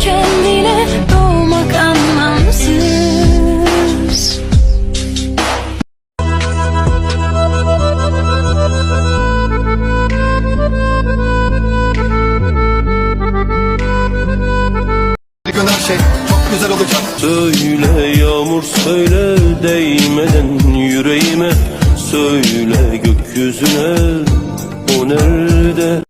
kendine doğmak anlamsız. Gönül şey çok güzel olacak. Söyle yağmur söyle değmeden yüreğime. Söyle gökyüzüne o nerede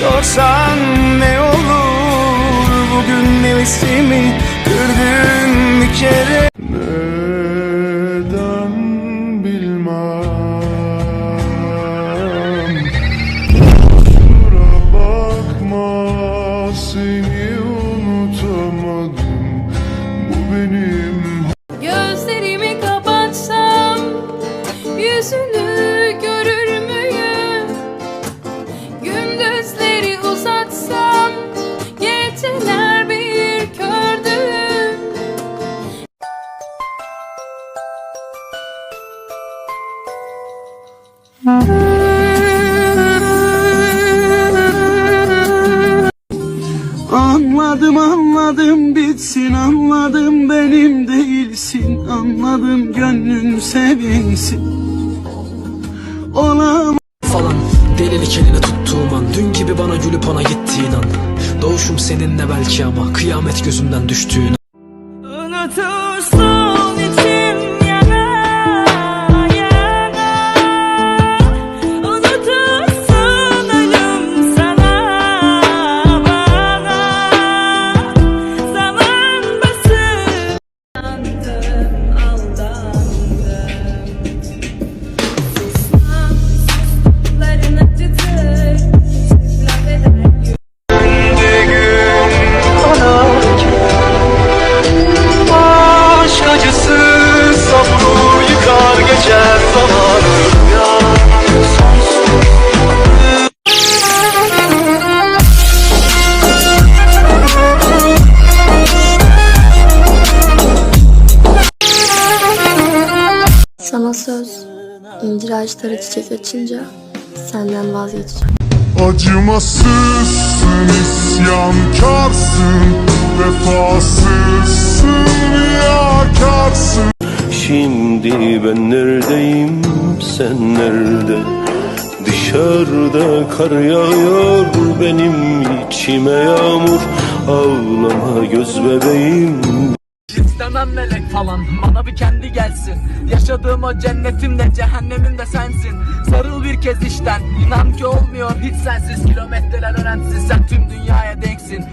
sorsan ne olur? Bugün nefesimi kırdın bir kere. Neden bilmem? Kusura bakma seni Anladım anladım bitsin anladım benim değilsin. Anladım gönlün sevinsin. Olamaz falan Delilik eline tuttuğum an. Dün gibi bana gülüp ona gittiğin an. Doğuşum seninle belki ama Kıyamet gözümden düştüğün an Sana söz, incir ağaçları çiçek açınca senden vazgeçeceğim. Acımasızsın, isyankarsın Vefasızsın, riyakarsın. Şimdi ben neredeyim sen nerede? Dışarıda kar yağıyor benim içime yağmur. Ağlama göz bebeğim İstemem melek falan. Bana bir kendi gelsin. Yaşadığım o cennetim de cehennemim de sensin. Sarıl bir kez işten. İnan ki olmuyor hiç sensiz. Kilometreler önemsiz. Sen tüm dünyaya denksin